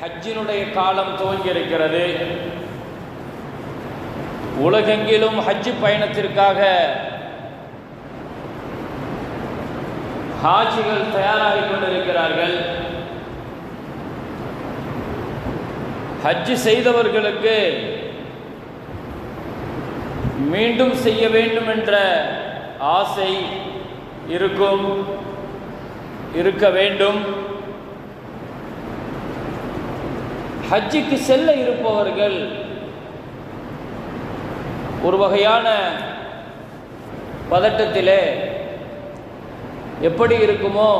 ஹஜ்ஜினுடைய காலம் துவங்கியிருக்கிறது. உலகெங்கிலும் ஹஜ்ஜு பயணத்திற்காக ஹாஜிகள் தயாராகிக் கொண்டிருக்கிறார்கள். ஹஜ்ஜு செய்தவர்களுக்கு மீண்டும் செய்ய வேண்டும் என்ற ஆசை இருக்கும் இருக்க வேண்டும். ஹஜ்ஜுக்கு செல்ல இருப்பவர்கள் ஒரு வகையான பதட்டத்திலே எப்படி இருக்குமோ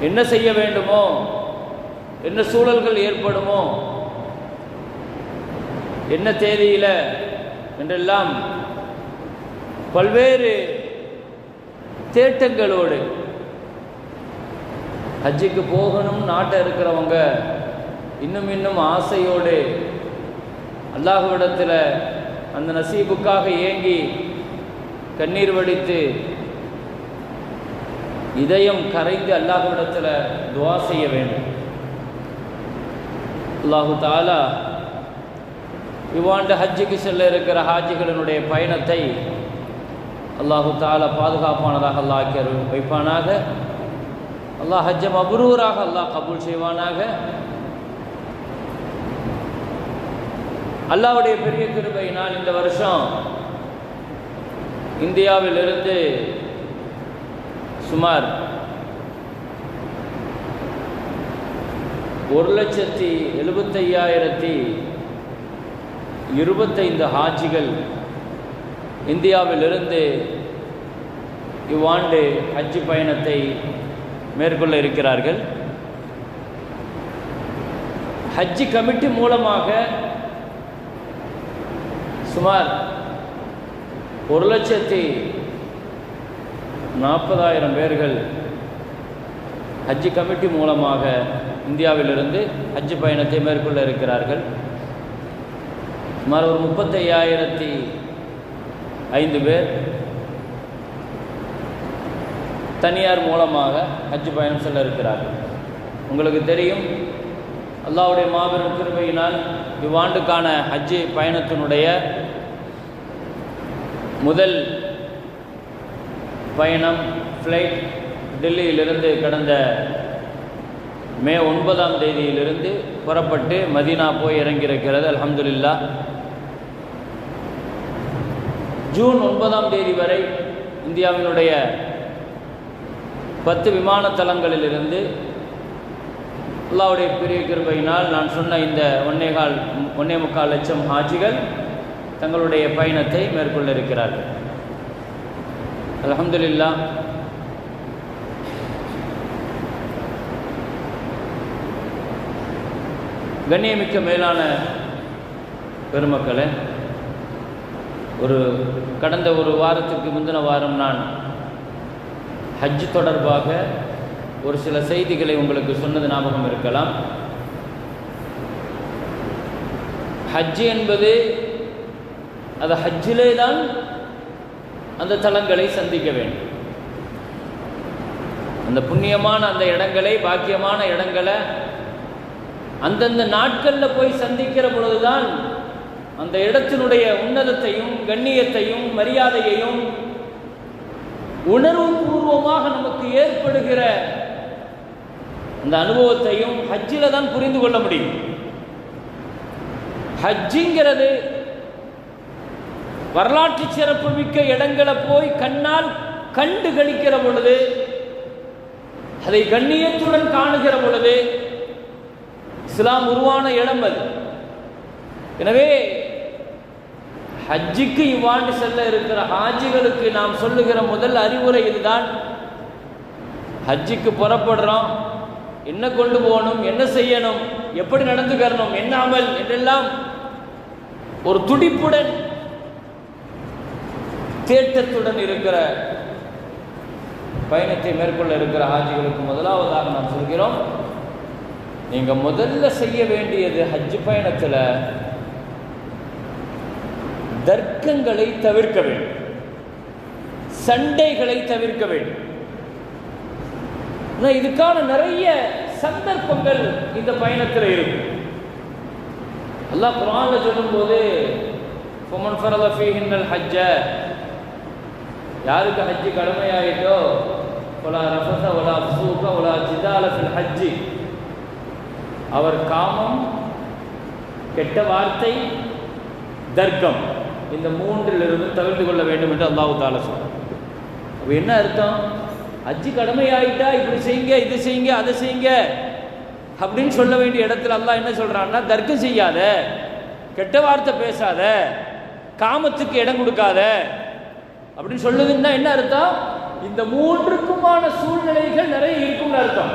என்ன செய்ய வேண்டுமோ என்ன சூழல்கள் ஏற்படுமோ என்ன தேதியில் என்றெல்லாம் பல்வேறு தேட்டங்களோடு ஹஜ்ஜுக்கு போகணும் நாட்டை இருக்கிறவங்க இன்னும் இன்னும் ஆசையோடு அல்லாஹுவிடத்தில் அந்த நசீபுக்காக ஏங்கி கண்ணீர் வடித்து இதயம் கரைந்து அல்லாஹுவிடத்தில் துவா செய்ய வேண்டும். அல்லாஹு தாலா இவ்வாண்டு ஹஜ்ஜுக்கு செல்ல இருக்கிற ஹாஜிகளினுடைய பயணத்தை அல்லாஹு தாலா பாதுகாப்பானதாக அல்லாஹ் வைப்பானாக. அல்லாஹ் ஹஜ்ஜ மபுரூராக அல்லாஹ் கபூல் செய்வானாக. அல்லாவுடைய பெரிய கிருபையினால் இந்த வருஷம் இந்தியாவிலிருந்து சுமார் ஒரு லட்சத்தி எழுபத்தையாயிரத்தி இருபத்தைந்து ஹாஜிகள் இந்தியாவிலிருந்து இவ்வாண்டு ஹஜ் பயணத்தை மேற்கொள்ள இருக்கிறார்கள். ஹஜ்ஜி கமிட்டி மூலமாக சுமார் ஒரு லட்சத்தி நாற்பதாயிரம் பேர்கள் ஹஜ்ஜி கமிட்டி மூலமாக இந்தியாவிலிருந்து ஹஜ்ஜு பயணத்தை மேற்கொள்ள இருக்கிறார்கள். சுமார் ஒரு முப்பத்தையாயிரத்தி ஐந்து பேர் தனியார் மூலமாக ஹஜ் பயணம் செல்ல இருக்கிறார்கள். உங்களுக்கு தெரியும் அல்லாவுடைய மாபெரும் கிருபையினால் இவ்வாண்டுக்கான ஹஜ்ஜு பயணத்தினுடைய முதல் பயணம் ஃப்ளைட் டெல்லியிலிருந்து கடந்த மே ஒன்பதாம் தேதியிலிருந்து புறப்பட்டு மதீனா போய் இறங்கியிருக்கிறது. அலமதுல்லா ஜூன் ஒன்பதாம் தேதி வரை இந்தியாவினுடைய பத்து விமான தளங்களிலிருந்து அல்லாவுடைய பெரிய கிருபையினால் நான் சொன்ன இந்த ஒன்னேகால் ஒன்னே முக்கால் லட்சம் ஹாஜிகள் தங்களுடைய பயணத்தை மேற்கொள்ள இருக்கிறார்கள். அலமதுல்லா கண்ணியமிக்க மேலான பெருமக்களை ஒரு கடந்த ஒரு வாரத்துக்கு முந்தின வாரம் நான் ஹஜ் தொடர்பாக ஒரு சில செய்திகளை உங்களுக்கு சொன்னது ஞாபகம் இருக்கலாம். ஹஜ் என்பது அந்த ஹஜ்ஜிலே தான் அந்த தலங்களை சந்திக்க வேண்டும். அந்த புண்ணியமான அந்த இடங்களை பாக்கியமான இடங்களை அந்தந்த நாட்களில் போய் சந்திக்கிற பொழுதுதான் அந்த இடத்தினுடைய உன்னதத்தையும் கண்ணியத்தையும் மரியாதையையும் உணர்வு பூர்வமாக நமக்கு ஏற்படுகிற அந்த அனுபவத்தையும் ஹஜ்ஜில் தான் புரிந்து கொள்ள முடியும். ஹஜ்ஜிங்கிறது வரலாற்று சிறப்புமிக்க இடங்களை போய் கண்ணால் கண்டு கழிக்கிற பொழுது அதை கண்ணியத்துடன் காணுகிற பொழுது இஸ்லாம் உருவான இடம் அது. எனவே ஹஜ்ஜிக்கு இவ்வாண்டு செல்ல இருக்கிற ஹாஜிகளுக்கு நாம் சொல்லுகிற முதல் அறிவுரை இதுதான். ஹஜ்ஜிக்கு புறப்படுறோம். என்ன கொண்டு போகணும்? என்ன செய்யணும்? எப்படி நடந்துக்கிறணும்? என்ன அமல்? என்றெல்லாம் ஒரு துடிப்புடன் தேட்டத்துடன் இருக்கிற பயணத்தை மேற்கொள்ள இருக்கிற ஹாஜிகளுக்கு முதலாவதாக நாம் சொல்கிறோம். நீங்கள் முதல்ல செய்ய வேண்டியது ஹஜ் பயணத்தில் தர்க்கங்களை தவிர்க்க வேண்டும். சண்டைகளை தவிர்க்க வேண்டும். இதுக்கான நிறைய சந்தர்ப்பங்கள் இந்த பயணத்தில் இருக்கும் அல்லாஹ் குரான்ல சொல்லும்போது ஃபமன் ஃபரத ஃபீஹின்னல் ஹஜ்ஜ. யாருக்கு ஹஜ்ஜி கடமையாயிட்டோ ஒலா ரஃபஸ ஒலா ஃபுசூக ஒலா ஜிதால ஃபில் ஹஜ்ஜி. அவர் காமம் கெட்ட வார்த்தை தர்க்கம். இந்த மூன்றிலிருந்து தவிர்த்து கொள்ள வேண்டும் என்று அல்லாஹு தாலா சொல்றார் அப்போ என்ன அர்த்தம்? ஹஜ்ஜி கடமையாயிட்டா இப்படி செய்யுங்க இது செய்யுங்க அதை செய்யுங்க அப்படின்னு சொல்ல வேண்டிய இடத்துல அல்லாஹ் என்ன சொல்கிறான்னா தர்க்கம் செய்யாத கெட்ட வார்த்தை பேசாத காமத்துக்கு இடம் கொடுக்காத அப்படின்னு சொல்லுதுன்னா என்ன அர்த்தம்? இந்த மூன்றுக்குமான சூழ்நிலைகள் நிறைய இருக்கும்னு அர்த்தம்.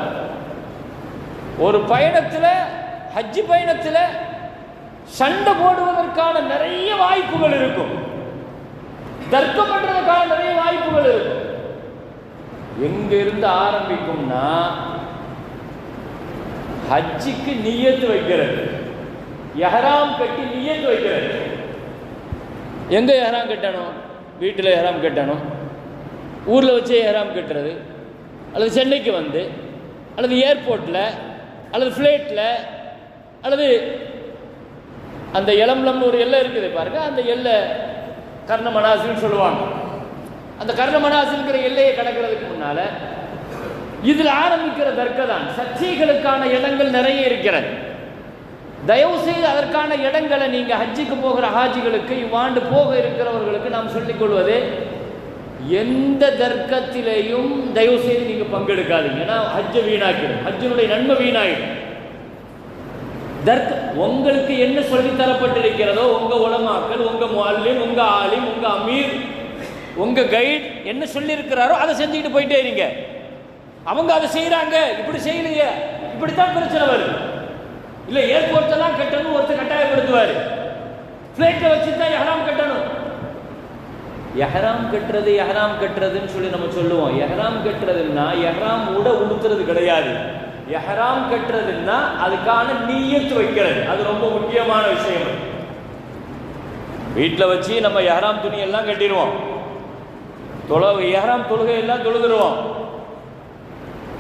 ஒரு பயணத்தில் ஹஜ்ஜி பயணத்தில் சண்டை போடுவதற்கான நிறைய வாய்ப்புகள் இருக்கும். தர்க்கம் பண்றதுக்கான நிறைய வாய்ப்புகள் இருக்கும். எங்க இருந்து ஆரம்பிக்கும்னா ஹஜ்ஜிக்கு நியத்து வைக்கிறது. எஹராம் கட்டி நியத்து வைக்கிறது. எங்க எஹராம் கட்டணும்? வீட்டில் எஹராம் கட்டணும். ஊரில் வச்சு எஹராம் கட்டுறது. அல்லது சென்னைக்கு வந்து அல்லது ஏர்போர்ட்டில் அல்லது ஃப்ளைட்டில் அல்லது அந்த இளம்லம்னு ஒரு எல்லை இருக்குது பாருங்க. அந்த எல்லை கர்ண மனாசின்னு சொல்லுவாங்க. அந்த கர்ண மனாசிங்கிற எல்லையை கடக்கிறதுக்கு முன்னால இதில் ஆரம்பிக்கிற தர்க்க தான் சர்ச்சைகளுக்கான இடங்கள் நிறைய இருக்கிறது. தயவு செய்து அதற்கான இடங்களை நீங்க ஹஜ்ஜிக்கு போகிற ஹாஜிகளுக்கு இவ்வாண்டு போக இருக்கிறவர்களுக்கு நாம் சொல்லிக் கொள்வது எந்த தர்க்கத்திலேயும் தயவு செய்து நீங்க பங்கெடுக்காதீங்க. ஏன்னா ஹஜ்ஜை வீணாக்கிடும். ஹஜ்ஜினுடைய நன்மை வீணாகிடும் தர்க்க உங்களுக்கு என்ன சொல்லி தரப்பட்டிருக்கிறதோ உங்க உலமாக்கள் உங்க மாலிம் உங்க ஆலிம் உங்க அமீர் உங்க கைட் என்ன சொல்லி இருக்கிறாரோ அதை செஞ்சுக்கிட்டு போயிட்டே இருங்க. அவங்க அதை செய்யறாங்க இப்படி செய்யலையே இப்படித்தான் பிரச்சனை வருது. இல்ல ஏர்போர்ட் எல்லாம் கட்டணும் ஒருத்தர் கட்டாயப்படுத்துவாரு. பிளைட்டை வச்சு தான் எஹராம் கட்டணும். எஹராம் கட்டுறது எஹராம் கட்டுறதுன்னு சொல்லி நம்ம சொல்லுவோம். எஹராம் கட்டுறதுன்னா எஹராம் உட உடுத்துறது கிடையாது. எஹராம் கட்டுறதுன்னா அதுக்கான நீயத்து வைக்கிறது. அது ரொம்ப முக்கியமான விஷயம். வீட்டில் வச்சு நம்ம எஹராம் துணி எல்லாம் கட்டிடுவோம். தொழ எஹராம் தொழுகை எல்லாம் தொழுதுருவோம்.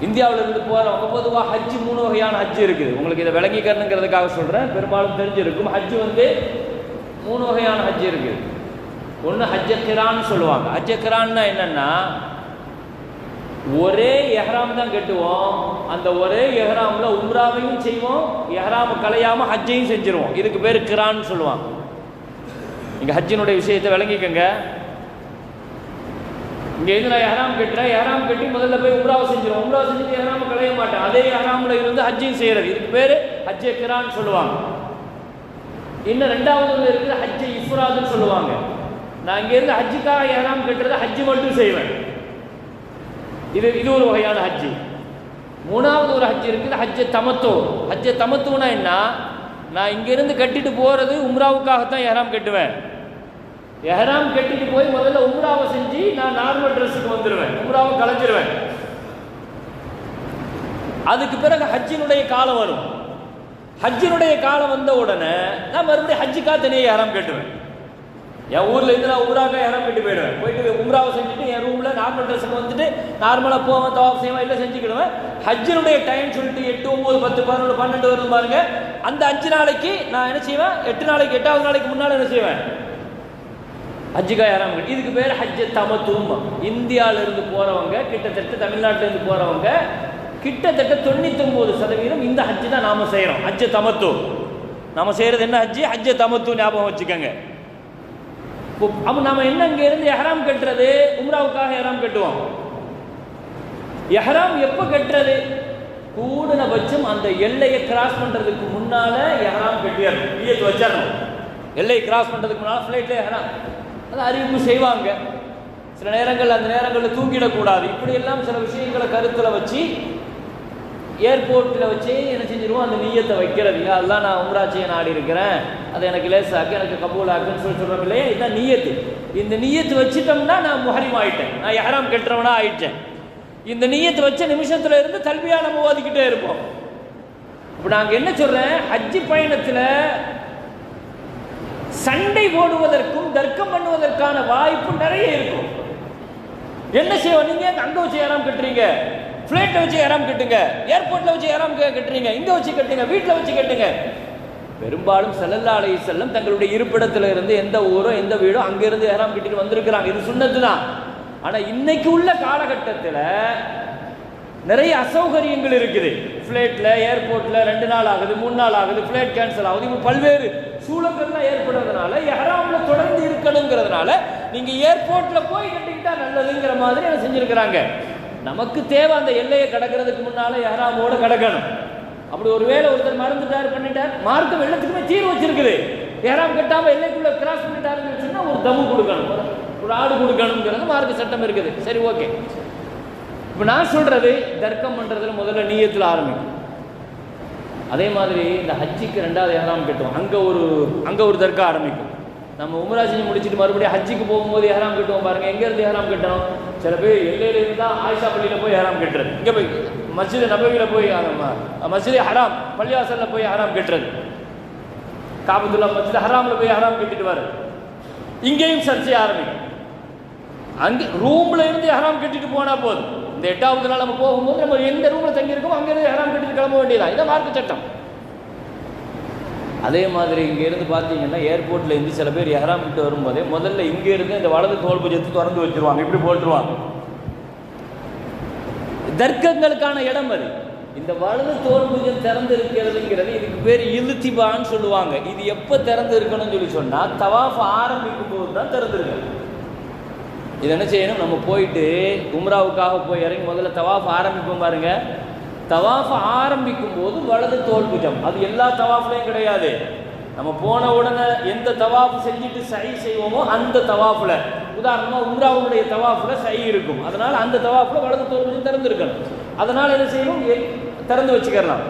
இந்தியாவில் இருந்து போகிறவங்க பொதுவாக ஹஜ்ஜு மூணு வகையான ஹஜ்ஜு இருக்குது. உங்களுக்கு இதை விளங்கிக்கிறதுங்கிறதுக்காக சொல்கிறேன் பெரும்பாலும் தெரிஞ்சிருக்கும். ஹஜ்ஜு வந்து மூணு வகையான ஹஜ்ஜு இருக்குது. ஒன்று ஹஜ்ஜக்கிரான்னு சொல்லுவாங்க. ஹஜ்ஜக்கிரான்னா என்னென்னா என்னன்னா ஒரே எஹ்ராம் தான் கட்டுவோம். அந்த ஒரே எஹ்ராம்ல உம்ராவையும் செய்வோம் எஹ்ராம் கலையாம ஹஜ்ஜையும் செஞ்சிருவோம். இதுக்கு பேர் கிரான்னு சொல்லுவாங்க. இங்கே ஹஜ்ஜினுடைய விஷயத்தை விளங்கிக்கங்க. இங்கே இருந்து நான் எஹ்ராம் கட்டுறேன் எஹ்ராம் கட்டி முதல்ல போய் உம்ராவை செஞ்சிருவோம். உம்ரா செஞ்சுட்டு எஹ்ராம் கலைய மாட்டேன். அதே எஹ்ராமில் இருந்து ஹஜ்ஜையும் செய்யறது. இதுக்கு பேர் ஹஜ்ஜ கிரான்னு சொல்லுவாங்க. இன்னும் ரெண்டாவது ஒன்று இருக்குது ஹஜ்ஜ இஃப்ராதுன்னு சொல்லுவாங்க. நான் இங்கேருந்து ஹஜ்ஜுக்காக எஹ்ராம் கட்டுறத ஹஜ்ஜு மட்டும் செய்வேன். இது இது ஒரு வகையான ஹஜ்ஜு. மூணாவது ஒரு ஹஜ் இருக்குது ஹஜ்ஜ தமத்தோ. ஹஜ்ஜ தமத்துனா என்ன? நான் இங்கேருந்து கட்டிட்டு போகிறது உம்ராவுக்காகத்தான் எஹராம் கட்டுவேன். எஹராம் கட்டிட்டு போய் முதல்ல உம்ராவை செஞ்சு நான் நார்மல் ட்ரெஸ்ஸுக்கு வந்துடுவேன் உம்ராவை கலைஞ்சிருவேன். அதுக்கு பிறகு ஹஜ்ஜினுடைய காலம் வரும். ஹஜ்ஜினுடைய காலம் வந்த உடனே நான் மறுபடியும் ஹஜ்ஜுக்காக தனியாக எஹராம் கட்டுவேன். என் ஊர்ல இருந்து நான் உம்ராக்க இடம் கட்டி போயிடுவேன். போயிட்டு உம்ராவை செஞ்சுட்டு என் ரூம்ல நார்மல் ட்ரெஸ்ஸுக்கு வந்துட்டு நார்மலாக போவேன் தவாப் செய்வேன் எல்லாம் செஞ்சுக்கிடுவேன். ஹஜ்ஜினுடைய டைம் சொல்லிட்டு எட்டு ஒன்பது பத்து பதினொன்று பன்னெண்டு வரும் பாருங்க. அந்த அஞ்சு நாளைக்கு நான் என்ன செய்வேன்? எட்டு நாளைக்கு எட்டாவது நாளைக்கு முன்னால் என்ன செய்வேன்? ஹஜ்ஜுக்கா யாராம் இதுக்கு பேர் ஹஜ்ஜ தமத்துவம் இந்தியாவில இருந்து போறவங்க கிட்டத்தட்ட தமிழ்நாட்டில இருந்து போறவங்க கிட்டத்தட்ட தொண்ணூத்தொன்பது சதவீதம் இந்த ஹஜ்ஜு தான் நாம செய்யறோம். ஹஜ்ஜ தமத்து நாம செய்யறது என்ன ஹஜ்ஜு? ஹஜ்ஜ தமத்து ஞாபகம் வச்சுக்கோங்க. அப்போ நம்ம என்ன இருந்து எஹராம் கட்டுறது? உம்ராவுக்காக எஹராம் கட்டுவோம். எஹராம் எப்போ கட்டுறது? கூடுன பட்சம் அந்த எல்லையை கிராஸ் பண்றதுக்கு முன்னால எஹராம் கட்டிடணும். பிஎத் வச்சிடணும். எல்லையை கிராஸ் பண்றதுக்கு முன்னால ஃப்ளைட்ல எஹராம் அது அறிவிப்பு செய்வாங்க. சில நேரங்கள் அந்த நேரங்களில் தூங்கிடக்கூடாது. இப்படி எல்லாம் சில விஷயங்களை கருத்தில் வச்சு ஏர்போர்ட்டில் வச்சு என்ன செஞ்சிருவோம்? அந்த நீயத்தை வைக்கிறது. அதெல்லாம் நான் உம்ராட்சியை நாடி இருக்கிறேன். அது எனக்கு லேசாக்கு எனக்கு கபூல் ஆக்குன்னு சொல்லி சொல்கிறோம் இல்லையா? இதுதான் நீயத்து. இந்த நீயத்து வச்சுட்டோம்னா நான் முஹரிம் ஆயிட்டேன். நான் யாராம் கெட்டுறவனா ஆயிட்டேன். இந்த நீயத்தை வச்ச நிமிஷத்தில் இருந்து தல்வியாக நம்ம ஓதிக்கிட்டே இருப்போம். இப்போ நாங்கள் என்ன சொல்கிறேன் ஹஜ்ஜி பயணத்தில் சண்டை ஓடுவதற்கும் தர்க்கம் பண்ணுவதற்கான வாய்ப்பு நிறைய இருக்கும். என்ன செய்வோம் நீங்கள் அங்க வச்சு யாராம் கட்டுறீங்க. ஃப்ளைட்டை வச்சு ஏறாம் கட்டுங்க. ஏர்போர்ட்டில் வச்சு ஏறாம கட்டுறீங்க. இங்கே வச்சு கட்டுங்க. வீட்டில் வச்சு கட்டுங்க. பெரும்பாலும் செல்லல்லா செல்லும் செல்லம் தங்களுடைய இருப்பிடத்தில் இருந்து எந்த ஊரோ எந்த வீடோ அங்கிருந்து ஏறாமல் கட்டிட்டு வந்திருக்கிறாங்க. இது சுண்ணத்து தான் ஆனால் இன்னைக்கு உள்ள காலகட்டத்தில் நிறைய அசௌகரியங்கள் இருக்குது. ஃப்ளைட்டில் ஏர்போர்ட்டில் ரெண்டு நாள் ஆகுது மூணு நாள் ஆகுது ஃப்ளைட் கேன்சல் ஆகுது. இப்போ பல்வேறு சூழல்கள்லாம் ஏற்படுறதுனால எஹராம்ல தொடர்ந்து இருக்கணுங்கிறதுனால நீங்கள் ஏர்போர்ட்டில் போய் கட்டிக்கிட்டால் நல்லதுங்கிற மாதிரி அதை செஞ்சுருக்குறாங்க. நமக்கு தேவை அந்த எல்லையை கடக்கிறதுக்கு முன்னால எஹராமோட கடக்கணும். அப்படி ஒருவேளை ஒருத்தர் மறந்துட்டார் பண்ணிட்டார் மார்க்க வெள்ளத்துக்குமே தீர்வு வச்சிருக்குது. எஹராம் கட்டாம எல்லைக்குள்ள கிராஸ் பண்ணிட்டாருன்னு சொன்னா ஒரு தமு கொடுக்கணும். ஒரு- ஒரு ஆடு கொடுக்கணுங்கிறது மார்க்க சட்டம் இருக்குது. சரி ஓகே. இப்போ நான் சொல்றது தர்க்கம் பண்றதுல முதல்ல நீயத்தில் ஆரம்பிக்கும். அதே மாதிரி இந்த ஹஜ்ஜிக்கு ரெண்டாவது ஏறாம் கட்டுவோம் அங்கே ஒரு அங்கே ஒரு தர்க்கம் ஆரம்பிக்கும். நம்ம உம்ரா செஞ்சு முடிச்சுட்டு மறுபடியும் ஹஜ்ஜிக்கு போகும்போது ஏறாம் கட்டுவோம் பாருங்க. எங்க இருந்து ஏறாம் கட்டணும்? சில பேர் எல்லையில இருந்தா ஆயிஷா பள்ளியில போய் ஏறாம் கட்டுறது. இங்க போய் மஸ்ஜித் நபவியில போய் மஸ்ஜித் ஹராம் பள்ளிவாசல்ல போய் ஹராம் கட்டுறது. காபத்துல்லா மஸ்ஜித் ஹராம்ல போய் ஹராம் கட்டிட்டு வர இங்கேயும் சர்ச்சை ஆரம்பிக்கும். அங்கே ரூம்ல இருந்து ஹராம் கட்டிட்டு போனா போதும். இந்த எட்டாவது நாள் நம்ம போகும்போது நம்ம எந்த ரூம்ல தங்கியிருக்கோம் அங்கேருந்து ஹராம் கட்டிட்டு கிளம்ப வேண்டியதான் இதான் மார்க்க சட்டம். அதே மாதிரி இங்கேருந்து பார்த்தீங்கன்னா ஏர்போர்ட்ல இருந்து சில பேர் எஹராம் கிட்ட வரும்போதே முதல்ல இங்கேருந்து இந்த வலது தோல் திறந்து வச்சிருவாங்க. இப்படி போட்டுருவாங்க. தர்க்கங்களுக்கான இடம் அது. இந்த வலது தோல் பூஜ்யம் திறந்து இருக்கிறதுங்கிறது இதுக்கு பேர் இழுத்திபான்னு சொல்லுவாங்க. இது எப்போ திறந்து இருக்கணும்னு சொல்லி சொன்னால் தவாஃப் ஆரம்பிக்கும் போது தான் திறந்துருக்கு இது என்ன செய்யணும்? நம்ம போயிட்டு உம்ராவுக்காக போய் இறங்கி முதல்ல தவாஃப் ஆரம்பிப்போம் பாருங்க. தவாஃபை ஆரம்பிக்கும் போது வலது தோல் புஜம் அது எல்லா தவாஃப்லையும் கிடையாது. நம்ம போன உடனே எந்த தவாஃப் செஞ்சுட்டு சை செய்வோமோ அந்த தவாஃப்ல. உதாரணமா உம்ராவுடைய தவாஃப்ல சை இருக்கும். அதனால அந்த தவாஃப்ல வலது தோல் புஜம் திறந்துருக்கணும். அதனால என்ன செய்யணும் திறந்து வச்சுக்கலாம்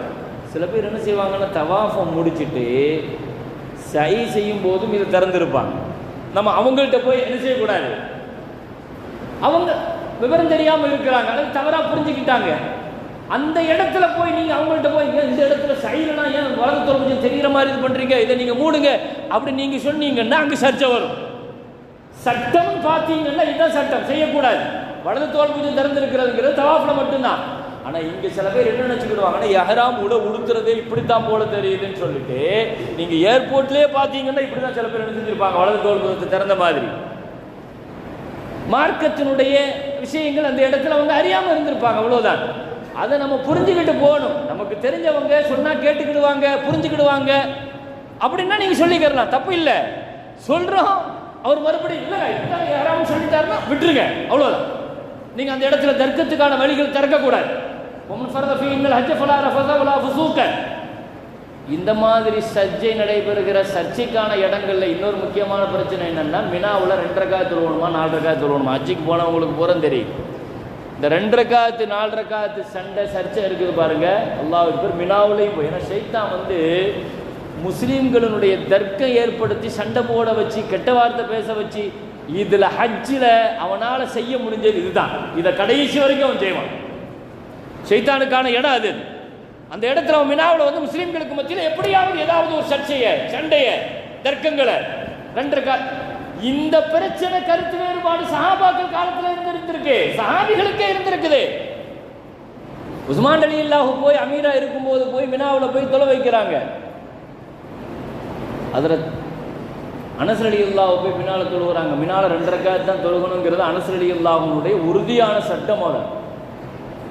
சில பேர் என்ன செய்வாங்கன்னா தவாஃபை முடிச்சிட்டு சை செய்யும் போதும் இதை திறந்திருப்பாங்க. நம்ம அவங்கள்ட்ட போய் என்ன செய்யக்கூடாது? அவங்க விவரம் தெரியாமல் இருக்கிறாங்க. அல்லது தவறாக புரிஞ்சுக்கிட்டாங்க. அந்த இடத்துல போய் நீங்க அவங்கள்ட்ட போய் "ஏன் இந்த இடத்துல சைலனா ஏன் வலது தொலைபேசி தெரிகிற மாதிரி இது பண்றீங்க? இதை நீங்க மூடுங்க. அப்படி நீங்க சொன்னீங்கன்னா அங்க சர்ச்சை வரும். சட்டம் பார்த்தீங்கன்னா இதுதான் சட்டம். செய்யக்கூடாது. வலது தோல் பூஜை திறந்திருக்கிறதுங்கிறது தவாஃபில் மட்டும்தான். ஆனால் இங்கே சில பேர் என்ன நினச்சிக்கிடுவாங்கன்னா எஹராம் உட உடுத்துறதே இப்படித்தான் போல தெரியுதுன்னு சொல்லிட்டு நீங்கள் ஏர்போர்ட்லேயே பார்த்தீங்கன்னா இப்படி தான் சில பேர் நினைச்சிருப்பாங்க வலது தோல் பூஜை திறந்த மாதிரி. மார்க்கத்தினுடைய விஷயங்கள் அந்த இடத்துல அவங்க அறியாமல் இருந்திருப்பாங்க அவ்வளோதான் அதை நம்ம புரிஞ்சுக்கிட்டு போகணும். நமக்கு தெரிஞ்சவங்க சொன்னா கேட்டுக்கிடுவாங்க புரிஞ்சுக்கிடுவாங்க. அப்படின்னா நீங்க சொல்லிக்கிறலாம். தப்பு இல்லை. சொல்றோம். அவர் மறுபடியும் இல்லை யாராவது சொல்லிட்டாருன்னா விட்டுருங்க. அவ்வளோதான் நீங்க அந்த இடத்துல தர்க்கத்துக்கான வழிகள் திறக்கக்கூடாது. உமன் இந்த மாதிரி சர்ச்சை நடைபெறுகிற சர்ச்சைக்கான இடங்கள்ல இன்னொரு முக்கியமான பிரச்சனை என்னன்னா மினாவுல ரெண்டரை காய் தொழுவணுமா நாலரை காய் தொழுவணுமா? ஹஜ்ஜிக்கு போனவங்களுக்கு புறம் தெரியும். இந்த ரெண்டு ரக்காத்து நாலு ரக்காத்து சண்டை சர்ச்சை இருக்குது பாருங்க. அல்லாவுக்கு பேர் மினாவுலையும் போய் ஏன்னா ஷைத்தான் வந்து முஸ்லீம்களினுடைய தர்க்கம் ஏற்படுத்தி சண்டை போட வச்சு கெட்ட வார்த்தை பேச வச்சு இதில் ஹஜ்ஜில் அவனால் செய்ய முடிஞ்சது இதுதான். இதை கடைசி வரைக்கும் அவன் செய்வான். ஷைத்தானுக்கான இடம் அது. அந்த இடத்துல அவன் மினாவில் வந்து முஸ்லீம்களுக்கு மத்தியில் எப்படியாவது ஏதாவது ஒரு சர்ச்சையை சண்டையை தர்க்கங்களை ரெண்டு கா இந்த பிரச்சனை கருத்து வேறுபாடு சஹாபாக்கள் காலத்துல இருந்திருந்திருக்கு. சஹாபிகளுக்கே இருந்திருக்குது. உஸ்மான் அலி இல்லாஹு போய் அமீரா இருக்கும்போது போய் மினாவில் போய் தொலை வைக்கிறாங்க. அதில் அனசர் அலி போய் மினால தொழுகிறாங்க மினால ரெண்டு தான் தொழுகணுங்கிறது அனசர் அலி உறுதியான சட்டம் அதை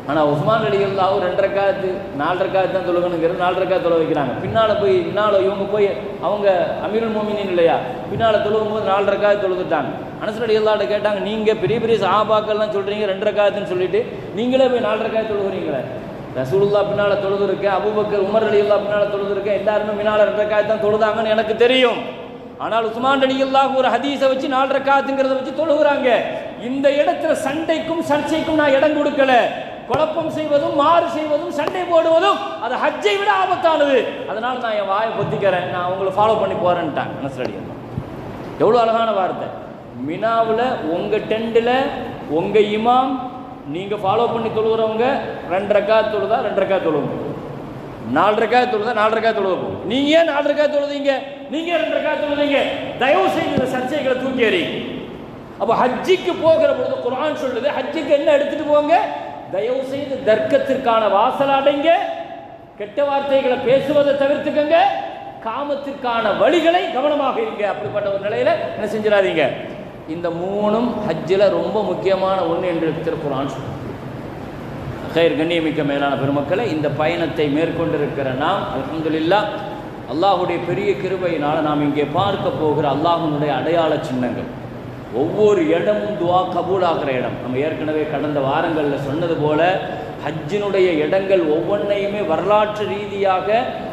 ஆனால் உஸ்மான் அலி ரெண்டரை ரெண்டு நாலரை நாலு தான் தொழுகணுங்கிறது நாலரை ரக்காத் தொலை வைக்கிறாங்க. பின்னால் போய் பின்னால் இவங்க போய் அவங்க அமீருல் மோமினின் இல்லையா? பின்னால் தொழுகும் போது நாலரை ரக்காத்து தொழுதுட்டாங்க. அனசர் அலி கேட்டாங்க நீங்கள் பெரிய பெரிய சாபாக்கள்லாம் சொல்கிறீங்க ரெண்டரை காத்துன்னு சொல்லிட்டு நீங்களே போய் நாலரை ரக்காத்து தொழுகிறீங்களே? ரசூலுல்லா பின்னால் தொழுது இருக்கேன் உமர் அலி பின்னால் பின்னால தொழுது இருக்கேன் எல்லாருமே பின்னால் ரெண்டரை காத்து தான் தொழுதாங்கன்னு எனக்கு தெரியும். ஆனால் உஸ்மான் அலி அல்லாஹ் ஒரு ஹதீஸை வச்சு நாலரை காத்துங்கிறத வச்சு தொழுகிறாங்க. இந்த இடத்துல சண்டைக்கும் சர்ச்சைக்கும் நான் இடம் கொடுக்கல. குழப்பம் செய்வதும் மாறு செய்வதும் சண்டை போடுவதும் அது ஹஜ்ஜை விட ஆபத்தானது. அதனால நான் என் வாயை பொத்திக்கிறேன். நான் அவங்கள ஃபாலோ பண்ணி போறேன்ட்டாங்க. நஸ்ரடி எவ்வளோ அழகான வார்த்தை. மினாவில் உங்கள் டெண்டில் உங்கள் இமாம் நீங்கள் ஃபாலோ பண்ணி தொழுகிறவங்க ரெண்டு ரக்கா தொழுதா ரெண்டு ரக்கா தொழுவோம் நாலு ரக்கா தொழுதா நாலு ரக்கா தொழுவோம் நீங்கள் ஏன் நாலு ரக்கா தொழுதீங்க? நீங்கள் ஏன் ரெண்டு ரக்கா தொழுதீங்க? தயவு செய்து இந்த சர்ச்சைகளை தூக்கி எறி அப்போ ஹஜ்ஜிக்கு போகிற பொழுது குரான் சொல்லுது ஹஜ்ஜிக்கு என்ன எடுத்துகிட்டு போங்க? தயவு செய்து தர்க்கத்திற்கான வாசல் அடைங்க. கெட்ட வார்த்தைகளை பேசுவதை தவிர்த்துக்கங்க. காமத்திற்கான வழிகளை கவனமாக இருங்க. அப்படிப்பட்ட ஒரு நிலையில என்ன செஞ்சிடாதீங்க. இந்த மூணும் ஹஜ்ஜில் ரொம்ப முக்கியமான ஒன்று என்று திருக்குறான் சொல்லுங்க கண்ணியமிக்க மேலான பெருமக்களை இந்த பயணத்தை மேற்கொண்டிருக்கிற நாம் அலமதுல்லா அல்லாஹுடைய பெரிய கிருபையினால் நாம் இங்கே பார்க்க போகிற அல்லாஹனுடைய அடையாள சின்னங்கள். ஒவ்வொரு இடமும் துவா கபூலாகிற இடம். நம்ம ஏற்கனவே கடந்த வாரங்களில் சொன்னது போல ஹஜ்ஜினுடைய இடங்கள் ஒவ்வொன்றையுமே வரலாற்று ரீதியாக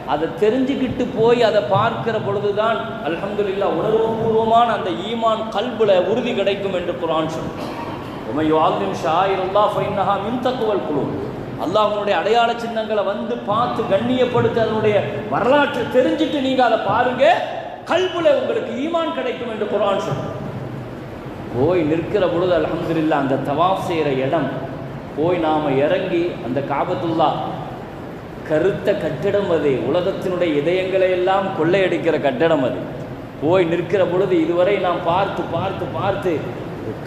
அதை தெரிஞ்சுக்கிட்டு போய் அதை பார்க்கிற பொழுதுதான் அலமதுல்லா உணர்வுபூர்வமான அந்த ஈமான் கல்புல உறுதி கிடைக்கும் என்று குரான் சொல்றான் உமையுவாலிம் ஷாயிருல்லா ஃபைன்னஹா மின் தக்குவல் குழு அல்லாஹ்வுடைய அடையாள சின்னங்களை வந்து பார்த்து கண்ணியப்படுத்தி அதனுடைய வரலாற்றை தெரிஞ்சுட்டு நீங்கள் அதை பாருங்க கல்புல உங்களுக்கு ஈமான் கிடைக்கும் என்று குரான் சொல்றான் போய் நிற்கிற பொழுது அல்ஹம்துலில்லாஹ் அந்த தவாஃப் செய்கிற இடம் போய் நாம் இறங்கி அந்த காபத்துல்லா கருத்த கட்டிடம் அது உலகத்தினுடைய இதயங்களை எல்லாம் கொள்ளையடிக்கிற கட்டடம் அது. போய் நிற்கிற பொழுது இதுவரை நாம் பார்த்து பார்த்து பார்த்து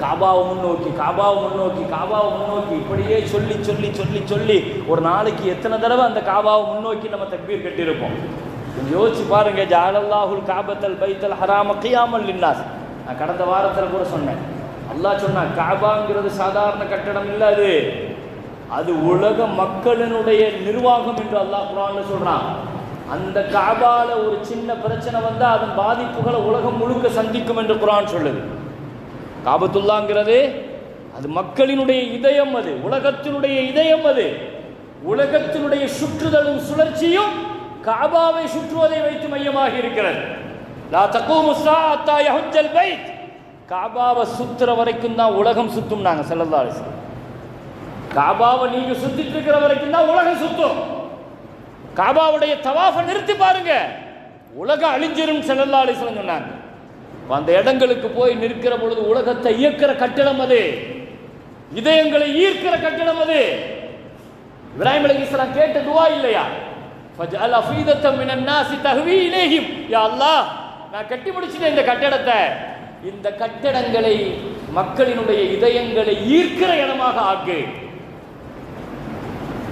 காபாவை முன்னோக்கி காபாவை முன்னோக்கி காபாவை முன்னோக்கி இப்படியே சொல்லி சொல்லி சொல்லி சொல்லி ஒரு நாளைக்கு எத்தனை தடவை அந்த காபாவை முன்னோக்கி நம்ம தக்பீர் கட்டியிருப்போம்? யோசிச்சு பாருங்க ஜாலல்லாஹுல் காபத்தல் பைத்தல் ஹராம கியாமல் லின்னாஸ். நான் கடந்த வாரத்தில் கூட சொன்னேன். அல்லாஹ் சொன்னா காபாங்கிறது சாதாரண கட்டடம் இல்லை அது. அது உலக மக்களினுடைய நிர்வாகம் என்று அல்லாஹ் குரான்னு சொல்கிறான் அந்த காபால ஒரு சின்ன பிரச்சனை வந்தால் அதன் பாதிப்புகளை உலகம் முழுக்க சந்திக்கும் என்று குரான் சொல்லுது. காபத்துல்லாங்கிறது அது மக்களினுடைய இதயம் அது உலகத்தினுடைய இதயம் அது. உலகத்தினுடைய சுற்றுதலும் சுழற்சியும் காபாவை சுற்றுவதை வைத்து மையமாக இருக்கிறது. லா தக்கூமு அத்தா யஹுஜல் பைத். காபாவை சுத்துற வரைக்கும் தான் உலகம் சுத்தும் நாங்கள் ஸல்லல்லாஹு அலைஹி காபாவை நீங்கள் சுத்திட்டு இருக்கிற வரைக்கும் தான் உலகம் சுத்தும். காபாவுடைய தவாஃபை நிறுத்தி பாருங்க. உலகம் அழிஞ்சிரும் செல்லல்லா அலைஹி சொன்னாங்க. அந்த இடங்களுக்கு போய் நிற்கிற பொழுது உலகத்தை இயக்கிற கட்டிடம் அது. இதயங்களை ஈர்க்கிற கட்டிடம் அது. இப்ராஹிம் அலைஹிஸ்ஸலாம் கேட்ட துவா இல்லையா? ஃபஜ்அல் அஃபீதத்தம் மினன் நாசி தஹ்வி இலேஹிம். யா அல்லாஹ் நான் கட்டி முடிச்சிட்டேன் இந்த கட்டடத்தை. இந்த கட்டடங்களை மக்களினுடைய இதயங்களை ஈர்க்கிற இடமாக ஆக்கு.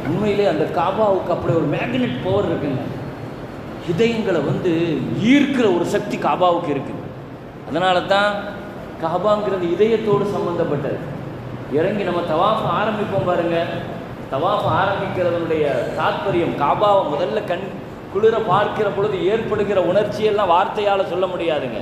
உண்மையிலே அந்த காபாவுக்கு அப்படி ஒரு மேக்னெட் பவர் இருக்குங்க. இதயங்களை வந்து ஈர்க்கிற ஒரு சக்தி காபாவுக்கு இருக்குது அதனால தான் காபாங்கிறது இதயத்தோடு சம்பந்தப்பட்டது. இறங்கி நம்ம தவாஃப் ஆரம்பிப்போம் பாருங்க. தவாஃப் ஆரம்பிக்கிறதனுடைய தாத்பரியம் காபாவை முதல்ல கண் குளிர பார்க்கிற பொழுது ஏற்படுகிற உணர்ச்சியெல்லாம் வார்த்தையால் சொல்ல முடியாதுங்க.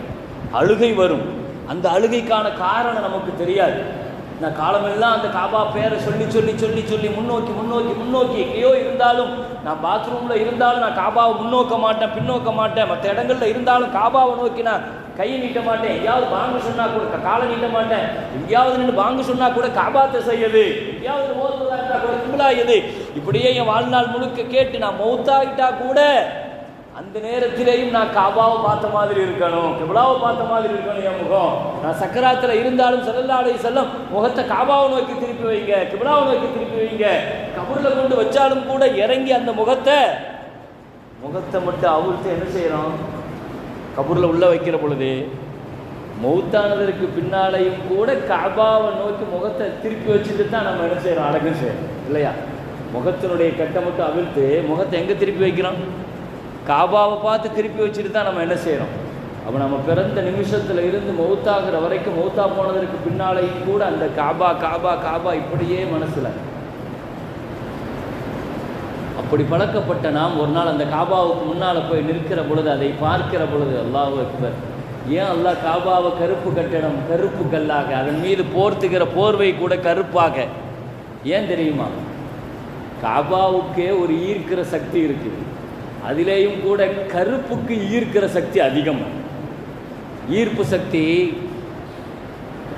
அழுகை வரும். அந்த அழுகைக்கான காரணம் நமக்கு தெரியாது. நான் காலமெல்லாம் அந்த காபா பேரை சொல்லி சொல்லி சொல்லி சொல்லி முன்னோக்கி முன்னோக்கி முன்னோக்கி எங்கேயோ இருந்தாலும் நான் பாத்ரூமில் இருந்தாலும் நான் காபாவை முன்னோக்க மாட்டேன் பின்னோக்க மாட்டேன். மற்ற இடங்களில் இருந்தாலும் காபாவை நோக்கி நான் கையை நீட்ட மாட்டேன். எங்கேயாவது பாங்கு சொன்னால் கூட காலை நீட்ட மாட்டேன். எங்கேயாவது நின்று பாங்கு சொன்னால் கூட காபாத்தை செய்யுது எங்கேயாவது ஓதுவதா இருந்தால் கூட கும்பலா இது இப்படியே என் வாழ்நாள் முழுக்க கேட்டு நான் மௌத்தாகிட்டா கூட அந்த நேரத்திலேயும் நான் காபாவை பார்த்த மாதிரி இருக்கணும் கிபிலாவை பார்த்த மாதிரி இருக்கணும் என் முகம். நான் சக்கராத்தில் இருந்தாலும் செல்லல்லாடை செல்லும் முகத்தை காபாவை நோக்கி திருப்பி வைங்க கிபிலாவை நோக்கி திருப்பி வைங்க. கபூரில் கொண்டு வச்சாலும் கூட இறங்கி அந்த முகத்தை முகத்தை மட்டும் அவுழ்த்து என்ன செய்கிறோம் கபூரில் உள்ளே வைக்கிற பொழுது மௌத்தானதற்கு பின்னாலையும் கூட காபாவை நோக்கி முகத்தை திருப்பி வச்சுட்டு தான் நம்ம என்ன செய்கிறோம் அழகு செய்யறோம். இல்லையா? முகத்தினுடைய கட்டை மட்டும் அவிழ்த்து முகத்தை எங்கே திருப்பி வைக்கிறோம்? காபாவை பார்த்து திருப்பி வச்சுட்டு தான் நம்ம என்ன செய்கிறோம் அப்போ நம்ம பிறந்த நிமிஷத்தில் இருந்து மௌத்தாகிற வரைக்கும் மௌத்தா போனதற்கு பின்னாலேயும் கூட அந்த காபா காபா காபா இப்படியே மனசில். அப்படி பழக்கப்பட்ட நாம் ஒரு நாள் அந்த காபாவுக்கு முன்னால் போய் நிற்கிற பொழுது அதை பார்க்கிற பொழுது அல்லாஹ் அக்பர். ஏன் அல்லா காபாவை கருப்பு கட்டணம் கருப்பு கல்லாக அதன் மீது போர்த்துகிற போர்வை கூட கருப்பாக? ஏன் தெரியுமா? காபாவுக்கே ஒரு ஈர்க்கிற சக்தி இருக்குது. அதிலேயும் கூட கருப்புக்கு ஈர்க்கிற சக்தி அதிகம். ஈர்ப்பு சக்தி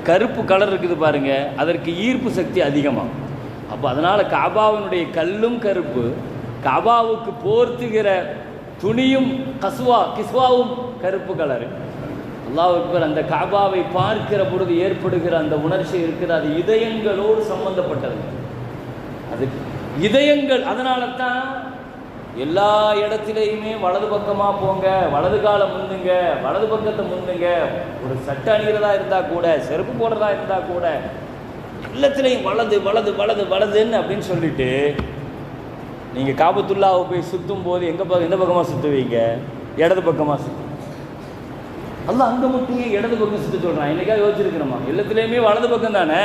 கருப்பு கலர் இருக்குது பாருங்க அதற்கு ஈர்ப்பு சக்தி அதிகமாக அப்போ அதனால் காபாவினுடைய கல்லும் கருப்பு காபாவுக்கு போர்த்துகிற துணியும் கஸ்வா கிஸ்வாவும் கருப்பு கலரு அல்லாஹ் அந்த காபாவை பார்க்கிற பொழுது ஏற்படுகிற அந்த உணர்ச்சி இருக்குது அது இதயங்களோடு சம்பந்தப்பட்டது. அது இதயங்கள் அதனால தான் எல்லா இடத்திலையுமே வலது பக்கமாக போங்க வலது காலை முந்துங்க வலது பக்கத்தை முந்துங்க. ஒரு சட்டை அணிகிறதா இருந்தால் கூட செருப்பு போடுறதா இருந்தால் கூட எல்லாத்துலேயும் வலது வலது வலது வலதுன்னு அப்படின்னு சொல்லிட்டு நீங்கள் காபத்துள்ளாவை போய் சுற்றும் போது எங்கே பக்கம் எந்த பக்கமாக சுற்றுவீங்க இடது பக்கமாக சுற்று அல்ல அங்கே மட்டும் இடது பக்கம் சுற்ற சொல்கிறான் என்னைக்காவது யோசிச்சிருக்கிறோமா எல்லாத்துலேயுமே வலது பக்கம் தானே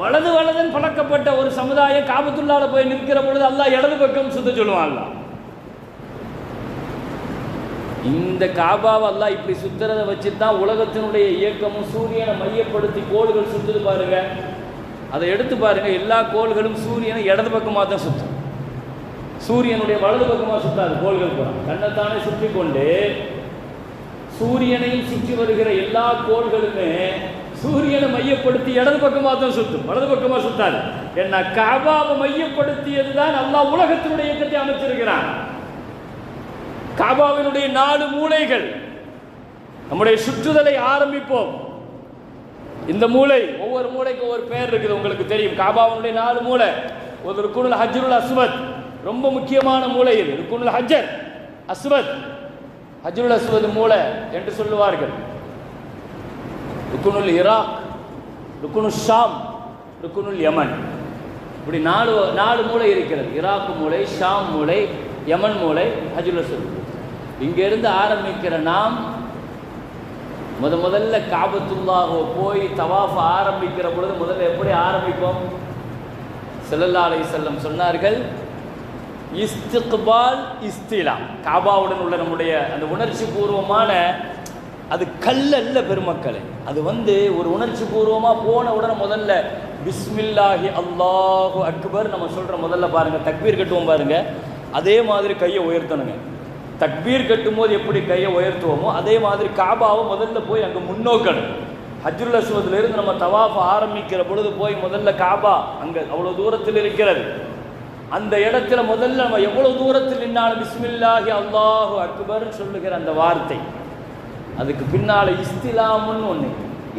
வலது வலதுன்னு பழக்கப்பட்ட ஒரு சமுதாயம் காபத்துள்ளால போய் நிற்கிற பொழுது அல்லாஹ் இடது பக்கம் சுத்த சொல்லுவான் இந்த காபாவை அல்லாஹ் இப்படி சுத்துறத வச்சு தான் உலகத்தினுடைய இயக்கமும் சூரியனை மையப்படுத்தி கோள்கள் சுத்துது பாருங்க. அதை எடுத்து பாருங்க எல்லா கோள்களும் சூரியனை இடது பக்கமாக தான் சுத்தும். சூரியனுடைய வலது பக்கமாக சுத்தாது கோள்கள் கூட. தன்னைத்தானே சுற்றி கொண்டு சூரியனையும் சுற்றி வருகிற எல்லா கோள்களுமே சூரியனை மையப்படுத்தி இடது பக்கமாக தான் சுத்தும் வலது பக்கமாக சுத்தாது. என்ன காபாவை மையப்படுத்தியது தான் நல்லா உலகத்தினுடைய இயக்கத்தை அமைச்சிருக்கிறான். காபாவினுடைய நாலு மூலைகள். நம்முடைய சுற்றுதலை ஆரம்பிப்போம். இந்த மூளை ஒவ்வொரு மூளைக்கும் ஒவ்வொரு பெயர் இருக்குது உங்களுக்கு தெரியும். காபாவினுடைய நாலு மூளை ஒரு ருக்குனுல் ஹஜ்ருல் அஸ்வத். ரொம்ப முக்கியமான மூளை இது. ருக்குனுல் ஹஜர் அஸ்வத். ஹஜ்ருல் அஸ்வத் மூளை என்று சொல்லுவார்கள். ருக்குனுல் இராக் ருக்குனு ஷாம் ருக்குனுல் யமன். இப்படி நாலு நாலு மூளை இருக்கிறது. ஈராக் மூளை ஷாம் மூளை யமன் மூளை ஹஜ்ருல் இங்கேருந்து ஆரம்பிக்கிற நாம் முத முதல்ல காபத்துல்லாகோ போய் தவாஃப் ஆரம்பிக்கிற பொழுது முதல்ல எப்படி ஆரம்பிப்போம்? ஸல்லல்லாஹு செல்லம் சொன்னார்கள் இஸ்திக்பால் இஸ்திலா. காபாவுடன் உள்ள நம்முடைய அந்த உணர்ச்சி பூர்வமான அது கல்லல்ல பெருமக்களே. அது வந்து ஒரு உணர்ச்சி பூர்வமாக போன உடனே முதல்ல பிஸ்மில்லாஹி அல்லாஹு அக்பர் நம்ம சொல்கிற முதல்ல பாருங்கள் தக்பீர் கட்டுவோம் பாருங்கள் அதே மாதிரி கையை உயர்த்தணுங்க. தக்பீர் கட்டும்போது எப்படி கையை உயர்த்துவோமோ அதே மாதிரி காபாவை முதல்ல போய் அங்கே முன்னோக்கணும். ஹஜ்ருல் அஸ்வதிலிருந்து நம்ம தவாஃப் ஆரம்பிக்கிற பொழுது போய் முதல்ல காபா அங்கே அவ்வளோ தூரத்தில் இருக்கிறது. அந்த இடத்துல முதல்ல நம்ம எவ்வளோ தூரத்தில் நின்னாலும் பிஸ்மில்லாஹி அல்லாஹு அக்பர்னு சொல்லுகிற அந்த வார்த்தை. அதுக்கு பின்னால் இஸ்திலாமுன்னு ஒன்று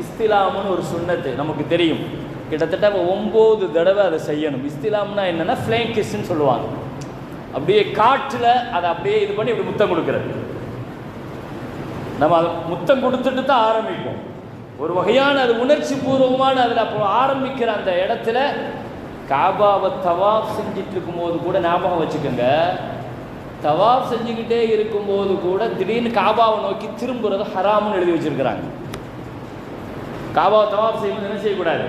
இஸ்திலாமுன்னு ஒரு சுண்ணத்து நமக்கு தெரியும். கிட்டத்தட்ட ஒம்பது தடவை அதை செய்யணும். இஸ்திலாம்னா என்னென்னா ஃப்ளேங் கிஸ்ன்னு சொல்லுவாங்க. அப்படியே காற்றில் அதை அப்படியே இது பண்ணி இப்படி முத்தம் கொடுக்குறது. நம்ம அதை முத்தம் கொடுத்துட்டு தான் ஆரம்பிப்போம். ஒரு வகையான அது உணர்ச்சி பூர்வமான அதில் அப்போ ஆரம்பிக்கிற அந்த இடத்துல காபாவை தவாஃப் செஞ்சிட்டு இருக்கும்போது கூட ஞாபகம் வச்சுக்கோங்க. தவாப் செஞ்சுக்கிட்டே இருக்கும்போது கூட திடீர்னு காபாவை நோக்கி திரும்புறது ஹராம்னு எழுதி வச்சிருக்கிறாங்க. காபாவை தவாப் செய்யும்போது என்ன செய்யக்கூடாது?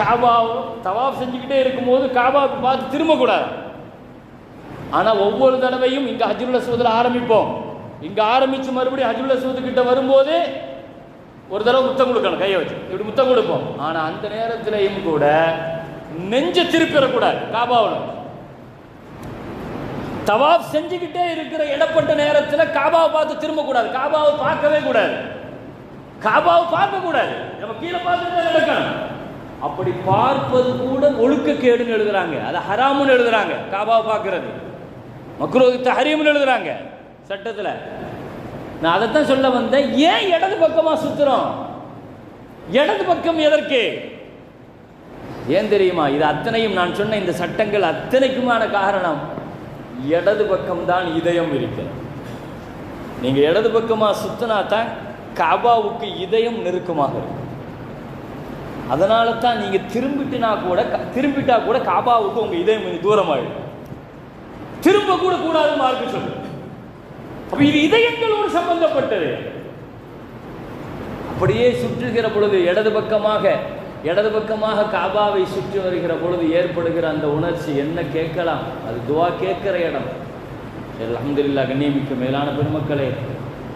காபாவை தவாப் செஞ்சுக்கிட்டே இருக்கும்போது காபாவுக்கு பார்த்து திரும்பக்கூடாது. ஆனால் ஒவ்வொரு தடவையும் இங்கே ஹஜ்ருல் சூதில் ஆரம்பிப்போம். இங்கே ஆரம்பித்து மறுபடியும் ஹஜ்ருல் சூதுக்கிட்ட வரும்போது ஒரு தடவை முத்தம் கொடுக்கணும் கையை வச்சு. இப்படி முத்தம் கொடுப்போம். ஆனால் அந்த நேரத்திலையும் கூட நெஞ்ச திருப்பிடக்கூடாது காபாவில். தவாப் செஞ்சுக்கிட்டே இருக்கிற இடப்பட்ட நேரத்தில் காபாவை பார்த்து திரும்பக்கூடாது. காபாவை பார்க்கவே கூடாது. காபாவை பார்க்க கூடாது நம்ம கீழே பார்த்துட்டு தான் நடக்கணும். அப்படி பார்ப்பது கூட ஒழுக்கக்கேடுன்னு எழுதுறாங்க. அதை ஹராமுன்னு எழுதுறாங்க. காபாவை பார்க்கறது. மக்ரோகித்த தஹரீம்னு எழுதுறாங்க சட்டத்தில். நான் அதைத்தான் சொல்ல வந்தேன். ஏன் இடது பக்கமாக சுத்துறோம்? இடது பக்கம் எதற்கு? ஏன் தெரியுமா? இது அத்தனையும் நான் சொன்ன இந்த சட்டங்கள் அத்தனைக்குமான காரணம். இடது பக்கம்தான் இதயம் இருக்கிறது. நீங்க இடது பக்கமா சுத்தினா தான் காபாவுக்கு இதயம் நெருக்கமாக இருக்கும். அதனால தான் நீங்க திரும்பிட்டுனா கூட திரும்பிட்டா கூட காபாவுக்கு உங்க இதயம் கொஞ்சம் தூரமாயிடும். திரும்ப கூட கூடாது மார்க்கு சொல்லு. அப்ப இது இதயங்களோடு சம்பந்தப்பட்டது. அப்படியே சுற்றுகிற பொழுது இடது பக்கமாக இடது பக்கமாக காபாவை சுற்றி வருகிற பொழுது ஏற்படுகிற அந்த உணர்ச்சி என்ன கேட்கலாம்? அது துவா கேட்கிற இடம். அலமதுல்லா கண்ணியமிக்க மேலான பெருமக்களே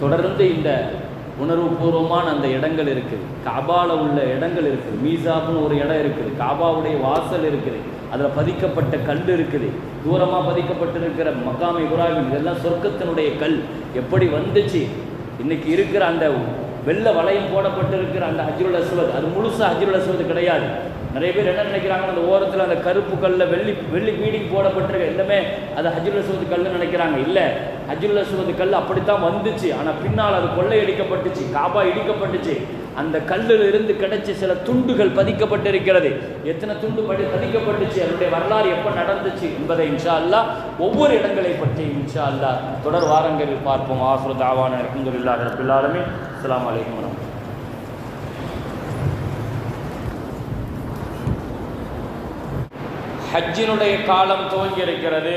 தொடர்ந்து இந்த உணர்வுபூர்வமான அந்த இடங்கள் இருக்குது. காபாவில் உள்ள இடங்கள் இருக்குது. மீசாப்னு ஒரு இடம் இருக்குது. காபாவுடைய வாசல் இருக்குது. அதில் பதிக்கப்பட்ட கல் இருக்குது. தூரமாக பதிக்கப்பட்டிருக்கிற மகாமை இப்ராஹிம் இதெல்லாம் சொர்க்கத்தினுடைய கல். எப்படி வந்துச்சு? இன்னைக்கு இருக்கிற அந்த வெள்ள வளையம் போடப்பட்டிருக்கிற அந்த ஹஜ்ருல் அஸ்வத் அது முழுசாக ஹஜ்ருல் அஸ்வத் கிடையாது. நிறைய பேர் என்ன நினைக்கிறாங்க அந்த ஓரத்தில் அந்த கருப்பு கல்ல வெள்ளி வெள்ளி பீடிங் போடப்பட்டிருக்க எல்லாமே அது ஹஜ்ருல் அஸ்வத் கல்லுன்னு நினைக்கிறாங்க. இல்லை ஹஜ்ருல் அஸ்வத் கல் அப்படித்தான் வந்துச்சு. ஆனால் பின்னால் அது கொள்ளையடிக்கப்பட்டுச்சு காபா இடிக்கப்பட்டுச்சு. அந்த கல்லில் இருந்து கிடைச்ச சில துண்டுகள் பதிக்கப்பட்டிருக்கிறது. எத்தனை துண்டு படி பதிக்கப்பட்டுச்சு? அதனுடைய வரலாறு எப்போ நடந்துச்சு என்பதை இன்ஷா அல்லாஹ் ஒவ்வொரு இடங்களை பற்றி இன்ஷா அல்லாஹ் தொடர் வாரங்களில் பார்ப்போம். ஆஃபர் தாவான அலமதுல்லாஹ் ரபில் அஸ்லாம் வலைக்கம் வரமத்துல ஹஜ்ஜினுடைய காலம் துவங்கி இருக்கிறது